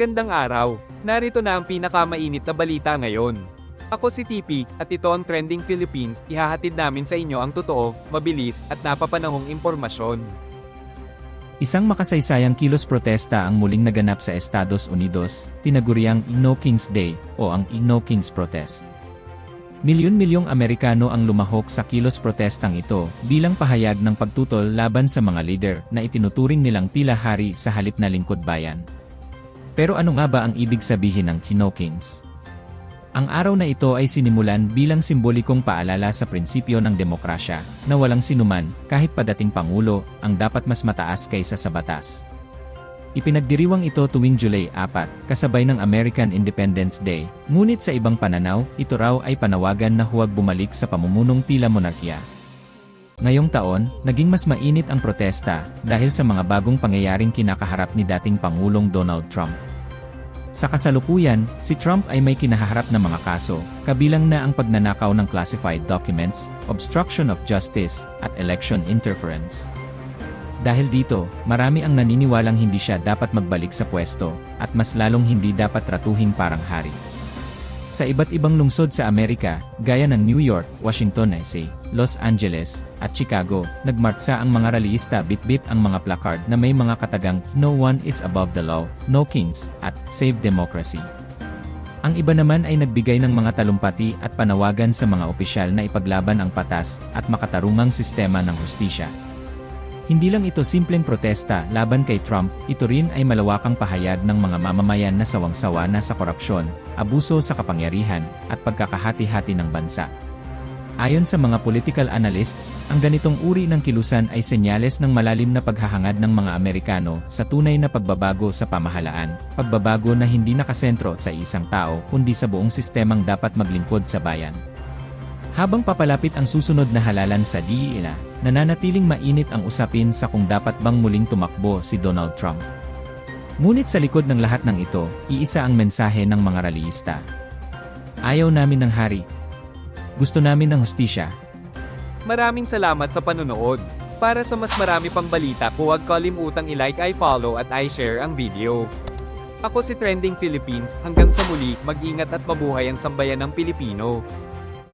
Magandang araw. Narito na ang pinakamainit na balita ngayon. Ako si TP, at ito ang Trending Philippines, ihahatid namin sa inyo ang totoo, mabilis, at napapanahong impormasyon. Isang makasaysayang kilos protesta ang muling naganap sa Estados Unidos, tinaguriang Igno Kings Day o ang Igno Kings Protest. Milyon-milyong Amerikano ang lumahok sa kilos protestang ito bilang pahayag ng pagtutol laban sa mga leader na itinuturing nilang tila hari sa halip na lingkod bayan. Pero ano nga ba ang ibig sabihin ng Chino Kings? Ang araw na ito ay sinimulan bilang simbolikong paalala sa prinsipyo ng demokrasya, na walang sinuman, kahit padating pangulo, ang dapat mas mataas kaysa sa batas. Ipinagdiriwang ito tuwing July 4, kasabay ng American Independence Day, ngunit sa ibang pananaw, ito raw ay panawagan na huwag bumalik sa pamumunong tila monarkiya. Ngayong taon, naging mas mainit ang protesta dahil sa mga bagong pangyayaring kinakaharap ni dating Pangulong Donald Trump. Sa kasalukuyan, si Trump ay may kinaharap na mga kaso, kabilang na ang pagnanakaw ng classified documents, obstruction of justice, at election interference. Dahil dito, marami ang naniniwalang hindi siya dapat magbalik sa pwesto, at mas lalong hindi dapat tratuhin parang hari. Sa iba't ibang lungsod sa Amerika, gaya ng New York, Washington DC, Los Angeles, at Chicago, nagmartsa ang mga rallyista bit-bit ang mga placard na may mga katagang No one is above the law, No kings, at Save Democracy. Ang iba naman ay nagbigay ng mga talumpati at panawagan sa mga opisyal na ipaglaban ang patas at makatarungang sistema ng hustisya. Hindi lang ito simpleng protesta laban kay Trump, ito rin ay malawakang pahayag ng mga mamamayan na sawang-sawa na sa korupsyon, abuso sa kapangyarihan, at pagkakahati-hati ng bansa. Ayon sa mga political analysts, ang ganitong uri ng kilusan ay senyales ng malalim na paghahangad ng mga Amerikano sa tunay na pagbabago sa pamahalaan, pagbabago na hindi nakasentro sa isang tao kundi sa buong sistemang dapat maglingkod sa bayan. Habang papalapit ang susunod na halalan sa DEA, nananatiling mainit ang usapin sa kung dapat bang muling tumakbo si Donald Trump. Ngunit sa likod ng lahat ng ito, iisa ang mensahe ng mga rallyista. Ayaw namin ng hari. Gusto namin ng hustisya. Maraming salamat sa panunood. Para sa mas marami pang balita, huwag kalimutang i-like, i-follow at i-share ang video. Ako si Trending Philippines, hanggang sa muli, mag-ingat at mabuhay ang sambayan ng Pilipino.